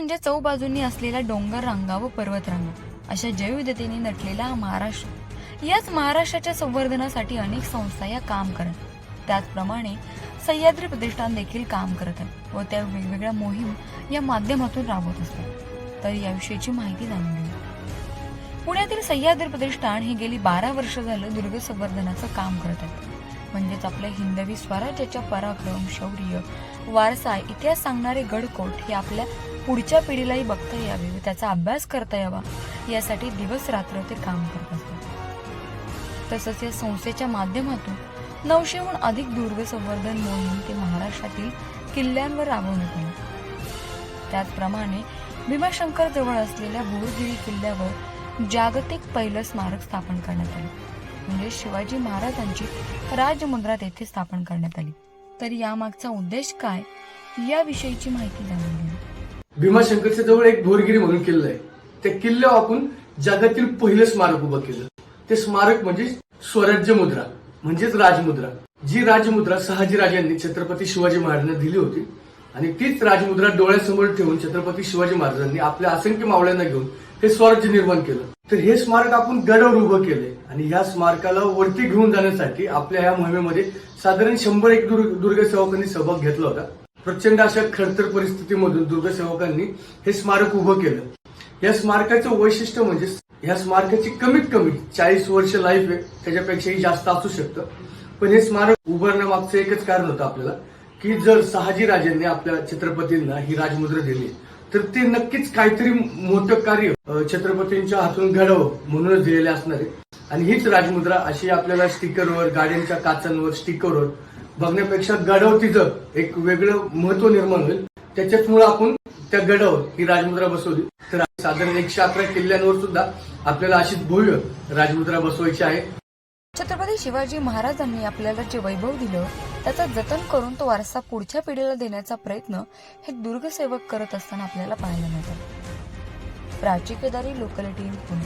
म्हणजे चौबाजूंनी असलेल्या डोंगर रांगा व पर्वतरांगा अशा जैवविविधतेने नटलेला हा महाराष्ट्र. याच महाराष्ट्राच्या संवर्धनासाठी अनेक संस्था या काम करत त्याचप्रमाणे सह्याद्री प्रतिष्ठान देखील काम करत आहे व त्या वेगवेगळ्या मोहीम या माध्यमातून राबवत असतात. तर याविषयीची माहिती जाणून घेऊ पुण्यातील सह्याद्री प्रतिष्ठान हे गेली बारा वर्ष झालं दुर्ग संवर्धनाचं काम करत आहेत म्हणजेच आपल्या हिंदवी स्वराज्याच्या पराक्रम शौर्य वारसा इतिहास सांगणारे गडकोट हे आपल्या पुढच्या पिढीलाही बघता यावे व त्याचा अभ्यास करता यावा. यासाठी दिवस रात्र ते काम करत असतात. तसंच या संस्थेच्या माध्यमातून नऊशेहून अधिक दुर्ग संवर्धन मोहीम ते महाराष्ट्रातील किल्ल्यांवर राबवण्यात आली. त्याचप्रमाणे भीमाशंकर जवळ असलेल्या बोरगिरी किल्ल्यावर जागतिक पहिलं स्मारक स्थापन करण्यात आले. म्हणजे शिवाजी महाराजांची राजमुद्रा तेथे स्थापन करण्यात आली. तर यामागचा उद्देश काय? याविषयीची माहिती जाणून घेऊ भीमाशंकरच्या जवळ एक भोरगिरी म्हणून किल्ला आहे. त्या किल्ल्यावर आपण जगातील पहिलं स्मारक उभं केलं. ते स्मारक म्हणजे स्वराज्य मुद्रा म्हणजेच राजमुद्रा जी राजमुद्रा शहाजीराजांनी छत्रपती शिवाजी महाराजांना दिली होती. आणि तीच राजमुद्रा डोळ्यासमोर ठेवून छत्रपती शिवाजी महाराजांनी आपल्या असंख्य मावळ्यांना घेऊन हे स्वराज्य निर्माण केलं. तर हे स्मारक आपण गडावर उभं केले आणि या स्मारकाला वरती घेऊन जाण्यासाठी आपल्या या मोहिमेमध्ये साधारण शंभर एक दुर्ग दुर्गसेवकांनी सहभाग घेतला होता. प्रचंड अशा खडतर परिस्थितीमधून दुर्गसेवकांनी हे स्मारक उभं केलं. या स्मारकाचं वैशिष्ट्य म्हणजे या स्मारकाची कमीत कमी चाळीस वर्ष लाईफ आहे. त्याच्यापेक्षाही जास्त असू शकतं. पण हे स्मारक उभारण्यामागचं एकच कारण होतं आपल्याला की जर शहाजी राजांनी आपल्या छत्रपतींना ही राजमुद्रा दिली तर ते नक्कीच काहीतरी मोठं कार्य. छत्रपतींच्या हातून घडावं म्हणूनच दिलेले असणार. आहे आणि हीच राजमुद्रा अशी आपल्याला स्टिकरवर गाड्यांच्या काचांवर स्टिकरवर बघण्यापेक्षा गडव तिचं एक वेगळं महत्त्व निर्माण होईल. त्याच्याचमुळे आपण त्या गडावर ही राजमुद्रा बसवली. तर साधारण एकशे अकरा किल्ल्यांवर सुद्धा आपल्याला अशीच भव्य राजमुद्रा बसवायची आहे. छत्रपती शिवाजी महाराजांनी आपल्याला जे वैभव दिलं त्याचं जतन करून तो वारसा पुढच्या पिढीला देण्याचा प्रयत्न हे दुर्गसेवक करत असताना आपल्याला पाहायला मिळतात प्राची केदारी लोकल टीम पुणे.